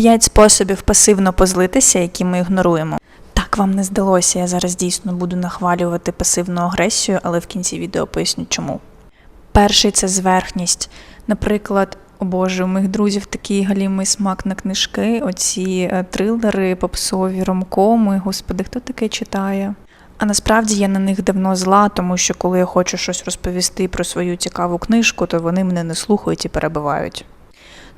П'ять способів пасивно позлитися, які ми ігноруємо. Так вам не здалося, я зараз дійсно буду нахвалювати пасивну агресію, але в кінці відео поясню чому. Перший це зверхність. Наприклад, о Боже, у моїх друзів такий галімий смак на книжки, оці е, трилери, попсові ромкоми. Господи, хто таке читає? А насправді я на них давно зла, тому що коли я хочу щось розповісти про свою цікаву книжку, то вони мене не слухають і перебивають.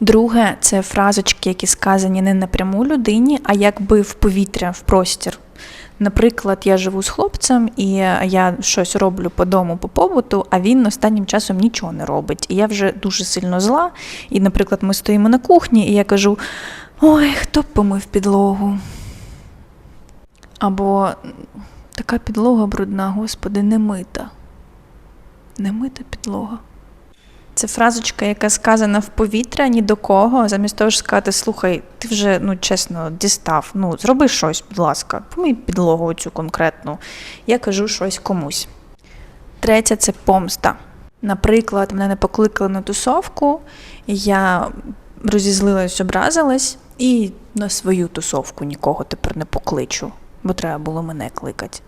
Друге, це фразочки, які сказані не напряму людині, а якби в повітря, в простір. Наприклад, я живу з хлопцем, і я щось роблю по дому, по побуту, а він останнім часом нічого не робить. І я вже дуже сильно зла. І, наприклад, ми стоїмо на кухні, і я кажу: Ой, хто б помив підлогу? Або така підлога брудна, господи, не мита. Не мита підлога. Це фразочка, яка сказана в повітря ні до кого, замість того, щоб сказати, слухай, ти вже ну чесно дістав. Ну, зроби щось, будь ласка, помий підлогу цю конкретну. Я кажу щось комусь. Третє це помста. Наприклад, мене не покликали на тусовку, я розізлилась, образилась, і на свою тусовку нікого тепер не покличу, бо треба було мене кликати.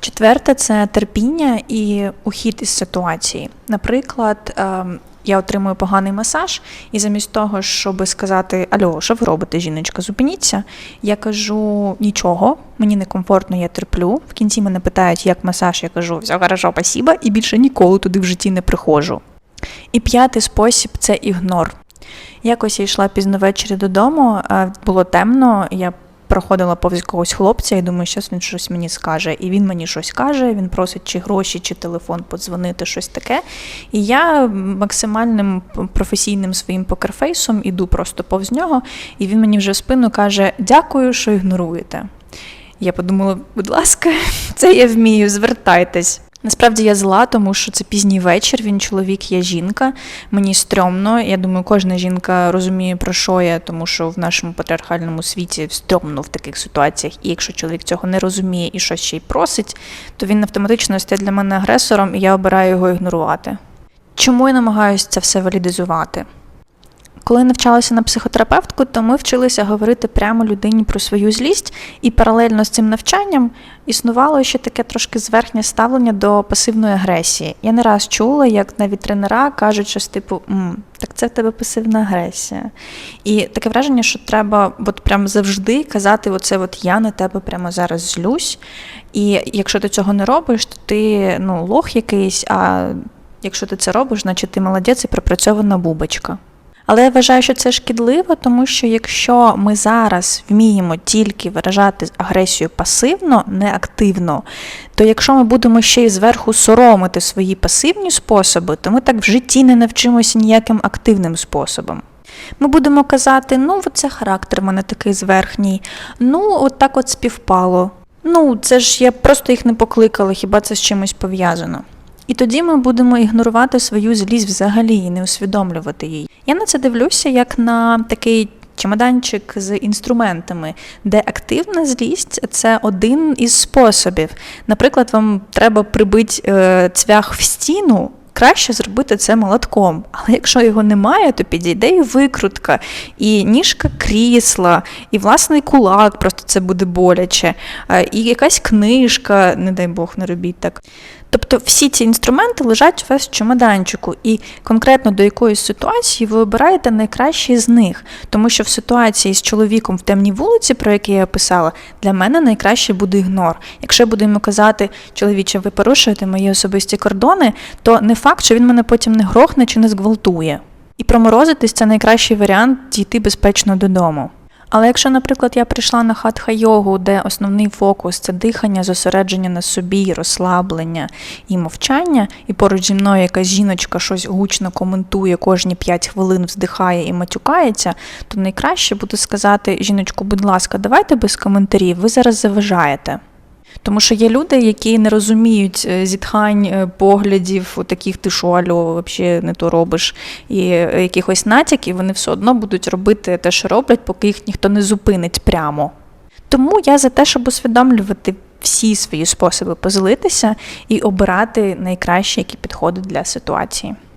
Четверте це терпіння і ухід із ситуації. Наприклад, ем, я отримую поганий масаж, і замість того, щоб сказати Альо, що ви робите, жіночка, зупиніться, я кажу нічого, мені некомфортно, я терплю. В кінці мене питають, як масаж, я кажу, все хорошо, спасибо, і більше ніколи туди в житті не приходжу. І п'ятий спосіб це ігнор. Якось я йшла пізно ввечері додому, було темно, я проходила повз якогось хлопця і думаю, що він щось мені скаже. І він мені щось каже, він просить чи гроші, чи телефон подзвонити, щось таке. І я максимальним професійним своїм покерфейсом іду просто повз нього, і він мені вже в спину каже: Дякую, що ігноруєте. Я подумала, будь ласка, це я вмію, звертайтесь. Насправді я зла, тому що це пізній вечір. Він чоловік, я жінка. Мені стрьомно. Я думаю, кожна жінка розуміє про що я, тому що в нашому патріархальному світі стрьомно в таких ситуаціях. І якщо чоловік цього не розуміє і щось ще й просить, то він автоматично стає для мене агресором, і я обираю його ігнорувати. Чому я намагаюся це все валідизувати? Коли навчалася на психотерапевтку, то ми вчилися говорити прямо людині про свою злість, і паралельно з цим навчанням існувало ще таке трошки зверхнє ставлення до пасивної агресії. Я не раз чула, як навіть тренера кажуть, щось типу М, так це в тебе пасивна агресія. І таке враження, що треба от прям завжди казати, оце от я на тебе прямо зараз злюсь. І якщо ти цього не робиш, то ти ну, лох якийсь, а якщо ти це робиш, значить ти молодець і пропрацьована бубочка. Але я вважаю, що це шкідливо, тому що якщо ми зараз вміємо тільки виражати агресію пасивно, не активно, то якщо ми будемо ще й зверху соромити свої пасивні способи, то ми так в житті не навчимося ніяким активним способом. Ми будемо казати, ну, це характер в мене такий зверхній, ну, от так от співпало. Ну, це ж я просто їх не покликала, хіба це з чимось пов'язано. І тоді ми будемо ігнорувати свою злість взагалі і не усвідомлювати її. Я на це дивлюся як на такий чемоданчик з інструментами, де активна злість це один із способів. Наприклад, вам треба прибити е, цвях в стіну. Краще зробити це молотком, але якщо його немає, то підійде і викрутка, і ніжка крісла, і власний кулак, просто це буде боляче, е, і якась книжка, не дай Бог, не робіть так. Тобто всі ці інструменти лежать у вас в чемоданчику, і конкретно до якоїсь ситуації ви обираєте найкращий з них. Тому що в ситуації з чоловіком в темній вулиці, про який я писала, для мене найкраще буде ігнор. Якщо йому казати, чоловіче, ви порушуєте мої особисті кордони, то не факт, що він мене потім не грохне чи не зґвалтує. І проморозитись це найкращий варіант дійти безпечно додому. Але якщо, наприклад, я прийшла на хатха-йогу, де основний фокус це дихання, зосередження на собі, розслаблення і мовчання, і поруч зі мною якась жіночка щось гучно коментує, кожні 5 хвилин вздихає і матюкається, то найкраще буде сказати жіночку, будь ласка, давайте без коментарів, ви зараз заважаєте. Тому що є люди, які не розуміють е, зітхань, е, поглядів, таких ти що, альо, взагалі не то робиш, і е, якихось натяків, вони все одно будуть робити те, що роблять, поки їх ніхто не зупинить прямо. Тому я за те, щоб усвідомлювати всі свої способи позлитися і обирати найкращі, які підходять для ситуації.